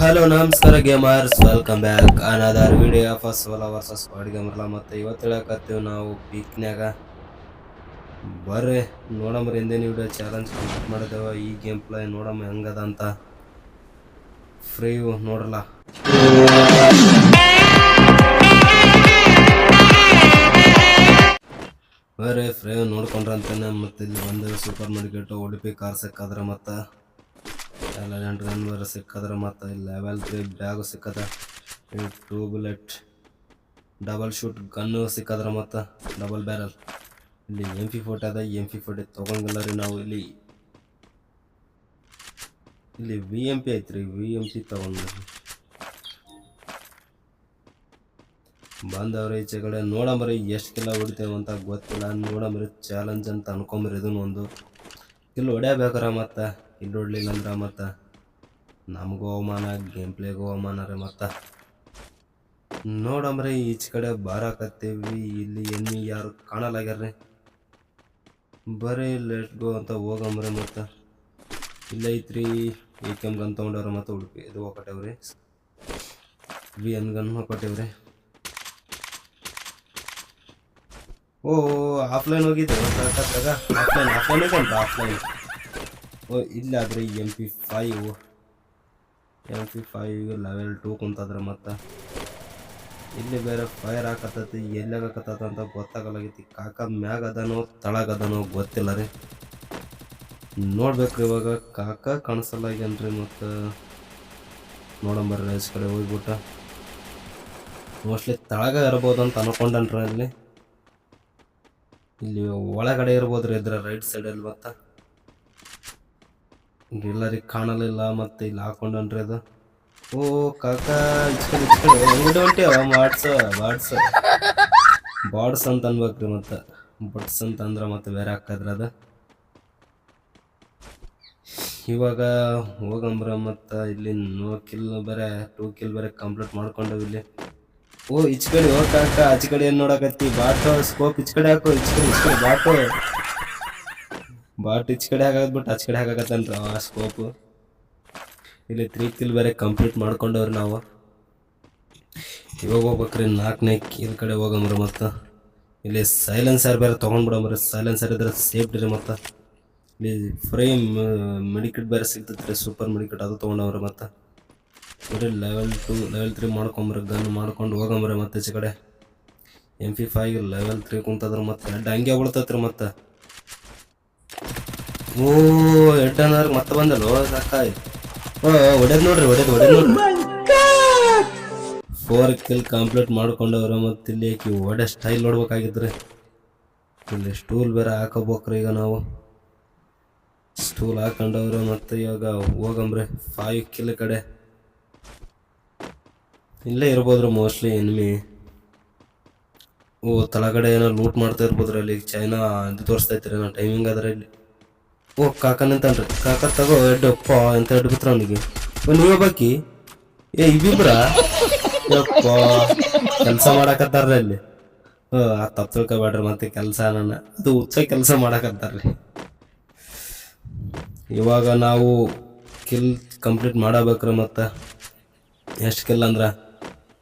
Hello ನಮಸ್ಕಾರ gamers welcome back another video first solo versus squad ಗೇಮರ್ಲ ಮತ್ತು ಇವತ್ತು ಹೇಳಕತ್ತೀವಿ ನಾವು ಪೀಕ್ನ್ಯಾಗ. ಬರ್ರಿ ನೋಡಮ್ರ ಹಿಂದಿನ ವಿಡಿಯೋ ಚಾಲೆಂಜ್ ಕಂಪ್ಲೀಟ್ ಮಾಡಿದೆವ. ಈ ಗೇಮ್ ಪ್ಲೇ ನೋಡಮ್ಮ ಹೆಂಗದ ಅಂತ. ಫ್ರೀ ನೋಡಲ್ಲ ಬರ್ರಿ ಫ್ರೀ ನೋಡ್ಕೊಂಡ್ರಂತಾನೆ. ಮತ್ತೆ ಇಲ್ಲಿ ಬಂದ ಸೂಪರ್ ಮಾರ್ಕೆಟ್ ಉಡುಪಿ ಕಾರ್ ಸಿಕ್ಕಾದ್ರೆ ಮತ್ತು ಲೆಜೆಂಡ್ ಗನ್ ಬೇರೆ ಸಿಕ್ಕದ್ರ ಮತ್ತು level three bag ಸಿಕ್ಕದ two bullet double shoot gun ಸಿಕ್ಕದ್ರೆ ಮತ್ತು ಡಬಲ್ ಬ್ಯಾರಲ್ ಇಲ್ಲಿ ಎಂ ಪಿ ಫೋರ್ಟಿ ಅದ ಎಂ ಪಿ ಫೋರ್ಟಿ ತೊಗೊಂಗಿಲ್ಲ ರೀ ನಾವು ಇಲ್ಲಿ. ಇಲ್ಲಿ ವಿ ಎಂ ಪಿ ಐತ್ರಿ ವಿ ಎಂ ಪಿ ತೊಗೊಂಡ್ರಿ ಬಂದವ್ರಿ ಈಚೆ ಕಡೆ ನೋಡಂಬ್ರಿ ಎಷ್ಟು ಕಿಲ್ಲ ಹೊಡಿತೇವೆ ಅಂತ ಗೊತ್ತಿಲ್ಲ ನೋಡಂಬ್ರಿ ಚಾಲೆಂಜ್ ಅಂತ ಅನ್ಕೊಂಬ್ರಿ ಇದನ್ನು ಒಂದು ಇಲ್ಲಿ ಹೊಡ್ಯಾಬೇಕಾರ ಮತ್ತು? ಇಲ್ಲಿ ಹೊಡ್ಲಿಲ್ಲ ಅಂದ್ರೆ ಮತ್ತು? ನಮಗೂ ಅವಮಾನ ಗೇಮ್ ಪ್ಲೇಗೂ ಅವಮಾನ ರೀ ಮತ್ತು. ನೋಡಂಬ್ರಿ ಈಚೆ ಕಡೆ ಬಾರಾಕತ್ತೀವಿ, ಇಲ್ಲಿ ಎಮ್ಮಿ ಯಾರು ಕಾಣಲಾಗ್ಯಾರ್ರಿ ಬರೀ ಲೆಟ್ ಗೋ ಅಂತ ಹೋಗಂಬ್ರಿ ಮತ್ತು. ಇಲ್ಲೈತ್ರಿ ಎ ಕೆಮ್ ಗನ್ ತೊಗೊಂಡವ್ರ ಮತ್ತೆ ಉಡುಪಿ, ಇದು ಹೋಗಟ್ಟೇವ್ರಿ ವಿ ಎನ್ ಗನ್ ಹೋಗಟ್ಟೇವ್ರಿ ಓ ಆಫ್ಲೈನ್ ಹೋಗಿದ್ದೆ ಆಫ್ಲೈನ್ ಆಫ್ಲೈನ್ ಐತಂತ ಆಫ್ಲೈನ್ ಓ, ಇಲ್ಲಾದ್ರೆ M P five M P five level two ಕುಂತಾದ್ರೆ ಮತ್ತೆ. ಇಲ್ಲಿ ಬೇರೆ ಫೈರ್ ಹಾಕತ್ತೈತಿ ಎಲ್ಲಾಗತ್ತದ ಅಂತ ಗೊತ್ತಾಗಲಾಗೈತಿ. ಕಾಕ ಮ್ಯಾಗ ಅದನೋ ತಳಗದನೋ ಗೊತ್ತಿಲ್ಲ ರೀ. ನೋಡ್ಬೇಕು ಇವಾಗ, ಕಾಕ ಕಾಣಿಸಲ್ಲಾಗ್ಯಾನ್ರಿ ಮತ್ತು. ನೋಡಂಬರ್ರಿ ಕಡೆ ಹೋಗ್ಬಿಟ್ಟ. ಮೋಸ್ಟ್ಲಿ ತಳಗ ಇರ್ಬೋದು ಅಂತ ಅನ್ಕೊಂಡನ್ರಿ ಅಲ್ಲಿ. ಇಲ್ಲಿ ಒಳಗಡೆ ಇರ್ಬೋದ್ರಿ ಇದ್ರ ರೈಟ್ ಸೈಡಲ್ಲಿ ಮತ್ತು. ಎಲ್ಲರಿಗೆ ಕಾಣಲಿಲ್ಲ ಮತ್ತೆ ಇಲ್ಲಿ ಹಾಕೊಂಡನ್ರಿ ಅದು. ಓ, ಕಾಕ, ಇಚ್ಕಡೆ ಬಾಡ್ಸ ಬಾಡ್ಸ ಬಾಡ್ಸ್ ಅಂತ ಅನ್ಬೇಕ್ರಿ ಮತ್ತೆ. ಬಡ್ಸ್ ಅಂತ ಅಂದ್ರೆ ಮತ್ತೆ ಬೇರೆ ಹಾಕದ್ರಿ ಅದು. ಇವಾಗ ಹೋಗಂಬ್ರ ಮತ್ತು ಇಲ್ಲಿ ನೋ ಕಿಲ್ ಬೇರೆ ಟೂ ಕಿಲ್ ಬೇರೆ ಕಂಪ್ಲೀಟ್ ಮಾಡ್ಕೊಂಡವ್ ಇಲ್ಲಿ. ಓ ಈಚ್ ಕಡೆ ಹೋಗ್ ಕಾಕ ಆಚ ಕಡೆ ಏನ್ ನೋಡಕತ್ತಿ? ಬಾಟೋ, ಸ್ಕೋಪ್ ಇಚ್ಕಡೆ ಹಾಕೋ ಹಾಕು ಈಚ್ ಬಾಟೋ. ಬಾಟ್ ಈಚ ಕಡೆ ಬಿಟ್ಟು ಆಚ ಕಡೆ ಹಾಕಾಕತ್ತನ್ರಿ ಆ ಸ್ಕೋಪ್. ಇಲ್ಲಿ ತ್ರೀ ಕಿಲ್ ಬೇರೆ ಕಂಪ್ಲೀಟ್ ಮಾಡ್ಕೊಂಡವ್ರಿ ನಾವು. ಇವಾಗ ಹೋಗ್ಬೇಕ್ರಿ, ನಾಲ್ಕನೇ ಕಿಲ್ ಕಡೆ ಹೋಗಮ್ರಿ ಮತ್ತು. ಇಲ್ಲಿ ಸೈಲೆನ್ಸರ್ ಬೇರೆ ತೊಗೊಂಡ್ಬಿಡಮ್ರಿ, ಸೈಲೆನ್ಸರ್ ಇದ್ರೆ ಸೇಫ್ಟಿ ರೀ ಮತ್ತು. ಇಲ್ಲಿ ಫ್ರೇಮ್, ಮೆಡಿಕಿಟ್ ಬೇರೆ ಸಿಗ್ತೈತ್ರಿ, ಸೂಪರ್ ಮೆಡಿಕಿಟ್ ಅದು ತೊಗೊಂಡವ್ರಿ ಮತ್ತು. ಬರೀ ಲೆವೆಲ್ ಟು ಲೆವೆಲ್ ತ್ರೀ ಮಾಡ್ಕೊಂಬ್ರಿ ಗನ್ ಮಾಡ್ಕೊಂಡು ಹೋಗಂಬ್ರಿ ಮತ್ತೆ ಈಚೆ ಕಡೆ. M P five level three ಕುಂತದ್ರೆ ಮತ್ತೆ ಹೆಡ್ ಹಂಗೆ ಬಿಡ್ತತ್ರಿ ಮತ್ತೆ. ಓ ಹೆಡ್ ಮತ್ತೆ ಬಂದಲ್ಲ, ಸಾಕಾಯ್. ಓ ಹೊಡೆದ್ ನೋಡ್ರಿ ಹೊಡೆದ್ ಹೊಡೆದ್ ನೋಡ್ರಿ. ಫೋರ್ ಕಿಲ್ ಕಂಪ್ಲೀಟ್ ಮಾಡ್ಕೊಂಡವ್ರ ಮತ್ತೆ ಇಲ್ಲಿ ಆಕಿ ಒಡೆ ಸ್ಟೈಲ್ ನೋಡ್ಬೇಕಾಗಿದ್ರಿ ಇಲ್ಲಿ ಸ್ಟೂಲ್ ಬೇರೆ ಹಾಕೋಬೇಕ್ರಿ ಈಗ ನಾವು. ಸ್ಟೂಲ್ ಹಾಕೊಂಡವ್ರೆ ಮತ್ತೆ ಇವಾಗ ಹೋಗಂಬ್ರಿ ಫೈವ್ ಕಿಲ್ ಕಡೆ. ಇಲ್ಲೇ ಇರ್ಬೋದ್ರಿ ಮೋಸ್ಟ್ಲಿ ಎನಿಮಿ ಓ, ತಳಗಡೆ ಏನೋ ಲೂಟ್ ಮಾಡ್ತಾ ಇರ್ಬೋದ್ರಿ ಅಲ್ಲಿ. ಚೈನಾ ಇದು ತೋರಿಸ್ತೈತ್ರಿ ನಾ ಟೈಮಿಂಗ್ ಆದ್ರೆ ಇಲ್ಲಿ. ಓ ಕಾಕ ನಿಂತನ್ರಿ ಕಾಕ ತಗೋ ಎಡ್ ಅಪ್ಪ ಅಂತ ಎಡ್ ಬಿತ್ರ ಅವನಿಗೆ. ಓ, ನೀವೇ ಬಾಕಿ ಏ, ಇಬ್ಬಿಬ್ರ? ಯಪ್ಪ, ಕೆಲಸ ಮಾಡಕತ್ತಾರ್ರಿ ಅಲ್ಲಿ. ಹ್ಞೂ ಆ ತಪ್ಪು ತಿಳ್ಕೊಬೇಡ್ರಿ ಮತ್ತೆ ಕೆಲಸ ನನ್ನ. ಅದು ಹುಚ್ಚ ಕೆಲಸ ಮಾಡಕತ್ತಾರ್ರಿ ಇವಾಗ ನಾವು ಕಿಲ್ ಕಂಪ್ಲೀಟ್ ಮಾಡಬೇಕ್ರಿ ಮತ್ತೆ. ಎಷ್ಟು ಕಿಲ್ ಅಂದ್ರೆ?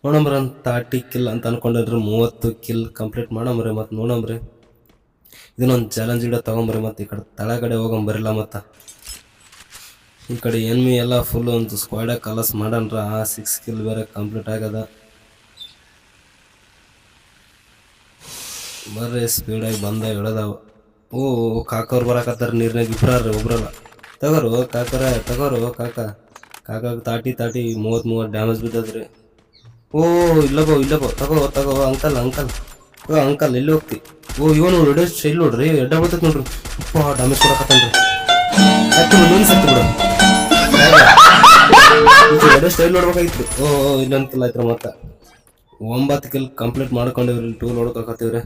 ನೋಡಂಬ್ರಿ ಒಂದು ತಾಟಿ ಕಿಲ್ ಅಂತ ಅನ್ಕೊಂಡ್ರಿ ಮೂವತ್ತು ಕಿಲ್ ಕಂಪ್ಲೀಟ್ ಮಾಡಂಬ್ರಿ ಮತ್ತು ನೋಡಂಬ್ರಿ. ಇದನ್ನೊಂದು ಚಾಲೆಂಜ್ ಗಿಡ ತೊಗೊಂಬ್ರಿ ಮತ್ತು ಈ ಕಡೆ ತಳಗಡೆ ಹೋಗಂಬರಿಲ್ಲ ಮತ್ತು. ಈ ಕಡೆ ಎನ್ಮಿ ಎಲ್ಲ ಫುಲ್ ಒಂದು ಸ್ಕ್ವಾಡ ಕಲಸ್ ಮಾಡನ್ರ, ಆ ಸಿಕ್ಸ್ ಕಿಲ್ ಬೇರೆ ಕಂಪ್ಲೀಟ್ ಆಗದ. ಬರ್ರಿ ಸ್ಪೀಡಾಗಿ ಬಂದ ಇಳದಾವ ಓ, ಕಾಕವ್ರು ಬರಾಕತ್ತಾರ, ನೀರ್ನಾಗ ಇಬ್ರಾರ್ರಿ, ಒಬ್ರಲ್ಲ. ತಗೋರು, ಕಾಕರ, ತಗೋರು, ಕಾಕ. ಕಾಕಾಗ ತಾಟಿ ತಾಟಿ, ಮೂವತ್ತು ಮೂವತ್ತು ಡ್ಯಾಮೇಜ್ ಬಿದ್ದದ್ರಿ. ಓ, ಇಲ್ಲಗೋ ಇಲ್ಲಗೋ, ತಗೋ ತಗೋ, ಅಂಕಲ್ ಅಂಕಲ್. ಓ, ಅಂಕಲ್, ಎಲ್ಲಿ ಹೋಗ್ತಿ? ಓ, ಇವನು ನೋಡಿ ಸ್ಟೈಲ್ ನೋಡ್ರಿ? ಎಡ್ಡ ಬರ್ತೈತೆ ನೋಡ್ರಿ. ಅಪ್ಪ ಡ್ಯಾಮೇಜ್ ಕೊಡಕತ್ತನ್ರಿ ಸತ್ತು ಬಿಡು ನೀನು ಸತ್ತು ಬಿಡು. ಎಡ್ಡ ಸ್ಟೈಲ್ ನೋಡ್ಬೇಕಾಗಿತ್ತು? ಓ ಕಿಲ್ ಆಯ್ತು ಮತ್ತೆ. ಒಂಬತ್ತು ಕಿಲ್ ಕಂಪ್ಲೀಟ್ ಮಾಡ್ಕೊಂಡಿವ್ರಿ ಟೂ ನೋಡ್ಕೊಕತ್ತಿವ್ರಿ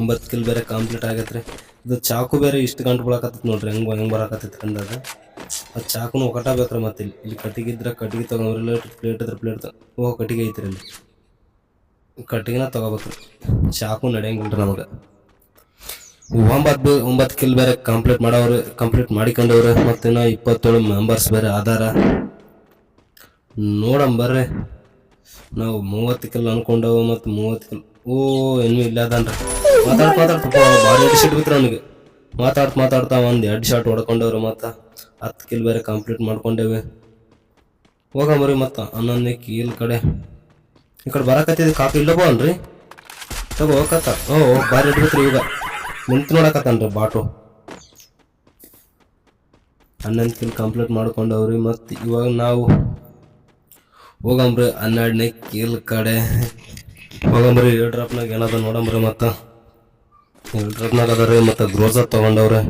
ಒಂಬತ್ತು ಕಿಲ್ ಬೇರೆ ಕಂಪ್ಲೀಟ್ ಆಗೈತ್ರಿ ಇದು ಚಾಕು ಬೇರೆ ಇಷ್ಟು ಗಂಟು ಬಿಡಕತ್ತೈತೆ ನೋಡ್ರಿ. ಹೆಂಗೆ ಹೆಂಗೆ ಬರಕತ್ತೈತೆ ಅಂದಾಗ ಅದು ಚಾಕುನು ಒಕಟಾಬೇಕ್ರಿ ಮತ್ತೆ ಇಲ್ಲಿ. ಇಲ್ಲಿ ಕಟ್ಟಿಗೆ ಇದ್ರೆ ಕಟ್ಟಿಗೆ ತಗೊಂಡ್ರಿ ಪ್ಲೇಟ್ ಇದ್ರೆ ಪ್ಲೇಟ್ ಓ, ಕಟ್ಟಿಗೆ ಐತ್ರಿ ಇಲ್ಲಿ. ಕಟ್ಟಿಗೆನ ತಗೋಬೇಕ್ರಿ. ಚಾಕು ನಡೆಯಂಗಿಲ್ರಿ ನಮಗೆ. ಒಂಬತ್ತು ಒಂಬತ್ತು ಕಿಲ್ ಬೇರೆ ಕಂಪ್ಲೀಟ್ ಮಾಡೋರು ಕಂಪ್ಲೀಟ್ ಮಾಡಿಕೊಂಡವ್ರೆ. ಮತ್ತೆ ಇನ್ನೂ ಇಪ್ಪತ್ತೇಳು ಮೆಂಬರ್ಸ್ ಬೇರೆ ಆಧಾರ ನೋಡಂ ಬರ್ರಿ. ನಾವು ಮೂವತ್ತು ಕಿಲ್ ಅನ್ಕೊಂಡವು ಮತ್ತು ಮೂವತ್ತು ಕಿಲ್. ಓ ಏನು ಇಲ್ಲ ಅದನ್ರಿ. ಮಾತಾಡ್ತಾ, ಮಾತಾಡ್ತ. ಭಾರಿ ಶೀಟ್ ಬಿತ್ತು ಮಾತಾಡ್ತ, ಮಾತಾಡ್ತಾ ಒಂದು ಎರಡು ಶಾಟ್ ಹೊಡ್ಕೊಂಡವ್ರು ಮತ್ತು. ಹತ್ತು ಕಿಲ್ ಬೇರೆ ಕಂಪ್ಲೀಟ್ ಮಾಡ್ಕೊಂಡೇವಿ. ಹೋಗಂಬ್ರಿ ಮತ್ತು, ಹನ್ನೊಂದನೇ ಕೀಲ್ ಕಡೆ. ಈ ಕಡೆ ಬರಕತ್ತಿದ್ ಕಾಪಿ ಇಲ್ಲ ಅನ್ರಿ. ತಗೋ ಹೋಗತ್ತ ಓ ಬಾರಿ ಇಡ್ಬೇಕ್ರಿ ಈಗ. ನಿಂತು ನೋಡಕತ್ತನ್ರಿ ಬಾಟು. ಹನ್ನೊಂದು ಕಿಲ್ ಕಂಪ್ಲೀಟ್ ಮಾಡ್ಕೊಂಡವ್ರಿ ಮತ್ತು ಇವಾಗ ನಾವು ಹೋಗಂಬ್ರಿ ಹನ್ನೆರಡನೇ ಕೀಲ್ ಕಡೆ. ಹೋಗಂಬ್ರಿ ಏಳು ಡ್ರಾಪ್ನಾಗ ಏನದ ನೋಡಂಬ್ರಿ ಮತ್ತು. ಏಳು ಡ್ರಾಪ್ನಾಗ ಅದ ರೀ ಮತ್ತು ಗ್ರೋಸರ್ ತೊಗೊಂಡವ್ರೆ.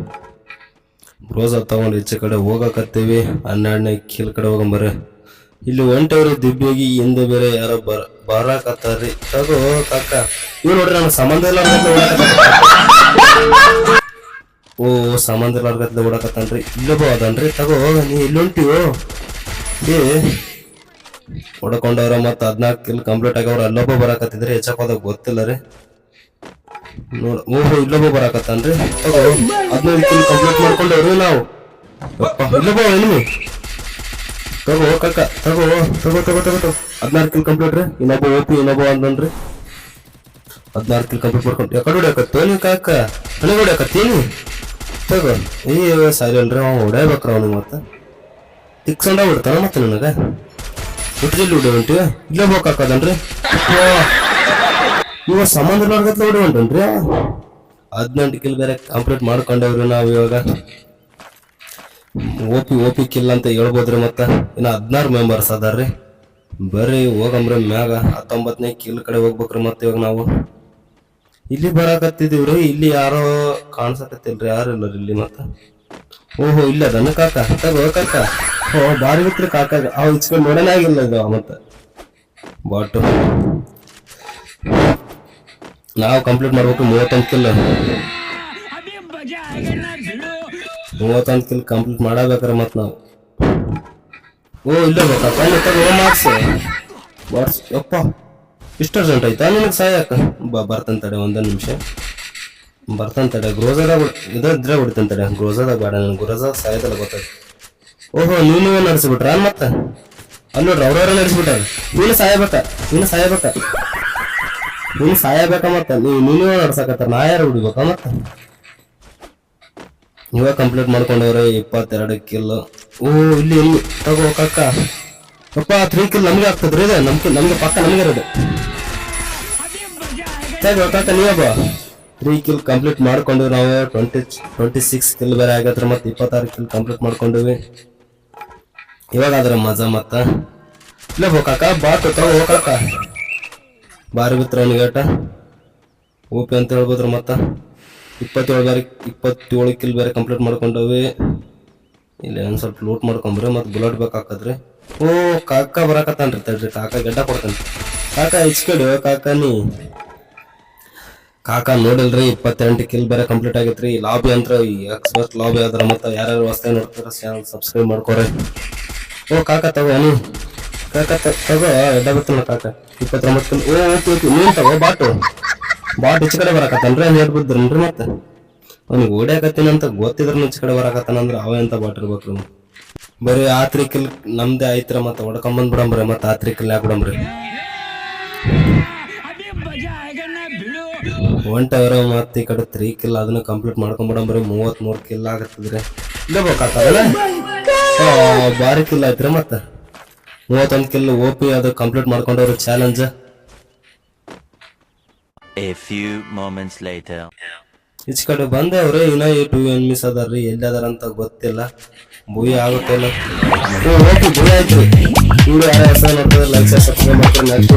ಗ್ರೋಸ ತಗೊಂಡು ಈಚೆ ಕಡೆ ಹೋಗಕತ್ತೇವಿ, ಹನ್ನೆರಡನೇ ಕೀಲ್ ಕಡೆ ಹೋಗಂಬರ ಇಲ್ಲಿ ಒಂಟವ್ರಿ ದಿಬ್ಬಿಗೆ ಹಿಂದೆ ಬೇರೆ ಯಾರೋ ಬರ, ಬರಾಕತ್ತಾರ್ರಿ. ತಗೋ ಕಾಕ. ಇವ್ ನೋಡ್ರಿ ನನಗೆ ಸಂಬಂಧ ಇಲ್ಲ ಓ ಸಂಬಂಧ ಇಲ್ಲಾರ್ಗತ್ಲೆ ಓಡಾಕತ್ತಾನ್ರಿ ಇಲ್ಲೊಬ್ಬ ಅದನ್ರಿ. ತಗೋ ನೀ ಎಲ್ಲಿ ಓ ಏ, ಹೊಡ್ಕೊಂಡವ್ರ ಮತ್ತೆ ಹದಿನಾಲ್ಕು ಕಿಲ್ ಕಂಪ್ಲೀಟ್ ಆಗವ್ರ ಅಲ್ಲೊಬ್ಬ ಬರಾಕತ್ತಿದ್ರಿ ಹೆಚ್ಚಕ್ ಗೊತ್ತಿಲ್ಲ ರೀ ನೋಡ್ ಓಹೋ ಇಲ್ಲೊಬ್ಬ ಬರಾಕತ್ತಾನ್ರಿ. ಹದಿನೈದು ಕಿಲ್ ಕಂಪ್ಲೀಟ್ ಮಾಡ್ಕೊಂಡವ್ರಿ ನಾವು. ಇಲ್ಲೊಬ್ಬ ಎನಿಮಿ ತಗೋ ಕಕ್ಕ ತಗೋ ತಗೋ ತಗೋ ತಗೋ ತಗೋ. ಹದಿನಾರು ಕಿಲ್ ಕಂಪ್ಲೀಟ್ ರೀ. ಇನ್ನೊಬ್ಬ ಓಪಿ ಇನ್ನೊಬ್ಬ ಅಂದನ್ರಿ. ಹದಿನಾರು ಕಿಲ್ ಕಂಪ್ಲೀಟ್ ಮಾಡ್ಕೊಂಡು ಯಾಕಡೆ ಹೊಡ್ಯಾಕತ್ತೋ ನೀ ಕಾಕ. ನನಗೆ ಹೊಡ್ಯಾಕತ್ತೀನಿ ತಗೋ. ಈ ಸಾಯಿಲ್ರಿ ಅವ ಹೊಡ್ಯಾಬೇಕ್ರ ಅವನಿಗೆ ಮತ್ತೆ. ತಿಕ್ಸಂಡ ಹೊಡ್ತಾನ ಮತ್ತೆ ನನಗೆ. ಹುಟ್ಟಿದಲ್ಲಿ ಹೊಡಿ ಹೊಂಟಿವ ಇಲ್ಲೇ ಬೋಕಾಕದನ್ರಿ ಇವ ಸಂಬಂಧ ಇಲ್ಲಾರ್ಗತ್ಲೆ ನೋಡಿ ಹೊಂಟನ್ರಿ ಹದಿನೆಂಟು ಕಿಲ್ ಬೇರೆ ಕಂಪ್ಲೀಟ್ ಮಾಡ್ಕೊಂಡವ್ರಿ ನಾವು ಇವಾಗ. ಓಪಿ ಓಪಿ ಕಿಲ್ ಅಂತ ಹೇಳ್ಬೋದ್ರಿ ಮತ್ತೆ? ಇನ್ನು ಹದಿನಾರು ಮೆಂಬರ್ಸ್ ಅದಾರ್ರಿ. ಬರ್ರಿ ಹೋಗಂಬ್ರಿ ಮ್ಯಾಗ. ಹತ್ತೊಂಬತ್ತನೇ ಕಿಲ್ ಕಡೆ ಹೋಗ್ಬೇಕ್ರಿ ಮತ್ತೆ ಇವಾಗ ನಾವು. ಇಲ್ಲಿ ಬರಾಕತ್ತಿದೀವ್ರಿ ಇಲ್ಲಿ ಯಾರೋ ಕಾಣಿಸಕತ್ತಿಲ್ರಿ. ಯಾರು ಇಲ್ಲರಿ ಇಲ್ಲಿ ಮತ್ತ? ಓಹೋ, ಇಲ್ಲ ದನ ಕಾಕ. ತಗೋ ಕಾಕ. ಓ ಬಾರಿ ಬಿತ್ರಿ ಕಾಕ. ಅವ್ ಇಚ್ಕೊಂಡ್ ನೋಡೋಣ ಆಗಿಲ್ಲ ಇದು ಮತ್ತ. ಬಾಟು. ನಾವು ಕಂಪ್ಲೀಟ್ ಮಾಡ್ಬೇಕು ಮೂವತ್ತೊಂದು ಕಿಲ್ ಮೂವತ್ತೊಂದು ಕಿಲ್ ಕಂಪ್ಲೀಟ್ ಮಾಡಬೇಕ್ರೆ ಮತ್ತೆ ನಾವು. ಓ, ಇಲ್ಲ ಮಾರ್ಕ್ಸ್ ಮಾರ್ಕ್ಸ್ ಯಪ್ಪ. ಇಷ್ಟು ಅರ್ಜೆಂಟ್ ಆಯ್ತಾ? ನಿನಗೆ ಸಾಯಕ? ಬರ್ತಾನೆ ತಡೆ, ಒಂದೇ ನಿಮಿಷ. ಬರ್ತಾನೆ ತಡೆ ಗ್ರೋಸದಾಗ ಇದ್ರೆ ಬಿಡ್ತಾನೆ ತಡೆ. ಗ್ರೋಸದಾಗ ಬೇಡ ನನಗೆ ಗ್ರೋಸದಾಗ ಸಾಯ್ತಲ್ಲ ಗೊತ್ತಾಯ್ತು ಓಹೋ ನೀವು ನೀವೇ ನಡೆಸಿಬಿಟ್ರ? ಮತ್ತೆ? ಅಲ್ಲಿ ನೋಡ್ರಿ ಅವ್ರವ್ರ ನಡೆಸಿಬಿಟ್ಟಾರ. ನೀನು ಸಾಯಬೇಕ ನೀನು ಸಾಯಬೇಕ. ನೀನು ಸಾಯಬೇಕ ಮತ್ತ? ನೀ ನೀನು ನಡ್ಸಕತ್ತಾರ ನಾ ಯಾರು ಬಿಡ್ಬೇಕ ಮತ್ತ? ಇವಾಗ ಕಂಪ್ಲೀಟ್ ಮಾಡ್ಕೊಂಡವ್ರೆ, ಇಪ್ಪತ್ತೆರಡು ಕಿಲ್ ಓ, ಇಲ್ಲಿ ಇಲ್ಲಿ. ತಗೋ ಕಕ್ಕ ಅಪ್ಪ ತ್ರೀ ಕಿಲ್ ನಮ್ಗೆ ಆಗ್ತದ್ರಿ ಇದು? ನಮ್ಗೆ ನಮ್ಗೆ ಪಕ್ಕ ನಮ್ಗೆ ಇರೋದು. ತಗೋ ಕಕ್ಕ ನೀವಬ್ಬ ತ್ರೀ ಕಿಲ್ ಕಂಪ್ಲೀಟ್ ಮಾಡ್ಕೊಂಡ್ವಿ ನಾವು. ಟ್ವೆಂಟಿ ಟ್ವೆಂಟಿ ಸಿಕ್ಸ್ ಕಿಲ್ ಬೇರೆ ಆಗತ್ರ ಮತ್ತೆ ಇಪ್ಪತ್ತಾರು ಕಿಲ್ ಕಂಪ್ಲೀಟ್ ಮಾಡ್ಕೊಂಡ್ವಿ. ಇವಾಗ ಅದ್ರ ಮಜಾ ಮತ್ತ. ಇಲ್ಲ ಹೋಗಕ್ಕ ಬಾತು ತಗೋ ಕಾಕ. ಬಾರಿ ಬಿತ್ತರ ನಿಗಾಟ ಓಪಿ ಅಂತ ಹೇಳ್ಬೋದ್ರ ಮತ್ತ. ಇಪ್ಪತ್ತೇಳು ಬಾರಿ, ಇಪ್ಪತ್ತೇಳು ಕಿಲ್ ಬೇರೆ ಕಂಪ್ಲೀಟ್ ಮಾಡ್ಕೊಂಡವಿ. ಇಲ್ಲಿ ಒಂದು ಸ್ವಲ್ಪ ಲೂಟ್ ಮಾಡ್ಕೊಂಬ್ರಿ ಮತ್ತೆ ಬುಲೆಟ್ ಬೇಕಾಕದ್ರಿ ಓ, ಕಾಕ ಬರಾಕತ್ತಾನ್ರಿ ತಡ್ರಿ, ಕಾಕ ಗೆಡ್ಡ ಕೊಡ್ತಾನೆ ಕಾಕ ಇಚ್ಕಡಿ ಕಾಕ ನೀ. ಕಾಕ ನೋಡಿಲ್ರಿ, ಇಪ್ಪತ್ತೆಂಟು ಕಿಲ್ ಬೇರೆ ಕಂಪ್ಲೀಟ್ ಆಗೈತ್ರಿ. ಲಾಬಿ ಅಂತ ಎಕ್ಸ್ಪರ್ಟ್ ಲಾಬಿ ಆದ್ರ ಮತ್ತೆ ಯಾರ್ಯಾರು ಹೊಸ್ತಾಗಿ ನೋಡ್ತಾರ ಚಾನಲ್ ಸಬ್ಸ್ಕ್ರೈಬ್ ಮಾಡ್ಕೊರಿ. ಓ, ಕಾಕ ತಗೋ, ನೀ. ಕಾಕ ತ- ತಗೋ ಬರ್ತಾನ ಕಾಕ ಇಪ್ಪತ್ತೊಂಬತ್ತು ಓ ತಗೋ ಬಾಟು ಬಾಟ್ ಈಚೆ ಕಡೆ ಬರಾಕತ್ತಾನ್ರಿ ನೀರ್ ಬಿದ್ರನ್ರಿ ಮತ್ತೆ ಅವ್ನಿಗೆ ಓಡ್ಯಾಕತ್ತೀನಿ ಅಂತ ಗೊತ್ತಿದ್ರು ಈಚೆ ಕಡೆ ಬರಾಕತ್ತಾನ ಅಂದ್ರೆ ಅವ ಎಂತ ಬಾಟ್ ಇರ್ಬೇಕ್ರಿ. ಬರೀ ಆತ್ರಿ ಕಿಲ್ ನಮ್ದೇ ಆಯ್ತ್ರ ಮತ್ತೆ ಹೊಡ್ಕೊಂಬಂದ್ ಬಿಡಂಬ್ರಿ ಮತ್ತೆ ಆತ್ರಿ ಕಿಲ್ ಹಾಕ್ಬಿಡಂಬ್ರಿ ಹೊಂಟವ್ರ ಮತ್ತೆ ಈ ಕಡೆ ತ್ರೀ ಕಿಲ್ ಅದನ್ನ ಕಂಪ್ಲೀಟ್ ಮಾಡ್ಕೊಂಡ್ಬಿಡಂಬ್ರಿ ಮೂವತ್ತ್ ಮೂರ್ ಕಿಲ್ ಆಗತ್ತದ್ರಿ ಇಲ್ಲ ಬೇಕಾಗ್ತದಲ್ಲ ಬಾರಿ ಕಿಲ್ ಆಯ್ತ್ರಿ ಮತ್ತೆ ಮೂವತ್ತೊಂದು ಕಿಲ್ ಓ ಪಿ ಅದು complete ಮಾಡ್ಕೊಂಡವ್ರು challenge a few moments later ಈಚ ಕಡೆ ಬಂದವ್ರಿ ಇನ್ನ ಈ ಟೂ ಎನ್ಮಿಸ್ ಅದಾರ್ರಿ ಎಲ್ಲಿ ಅದಾರ ಅಂತ ಗೊತ್ತಿಲ್ಲ. ಮೂವಿ ಆಗುತ್ತಿಲ್ಲ ಓಕೆ ಭೂಯ ಆಯ್ತು. ಇವ್ರು ಯಾರ ಹೆಸರು ನೋಡ್ತಾರೆ ಲೈಕ್ ಸಬ್ಸ್ಕ್ರೈಬ್ ಮಾಡ್ತಾರೆ. ನೆಕ್ಸ್ಟ್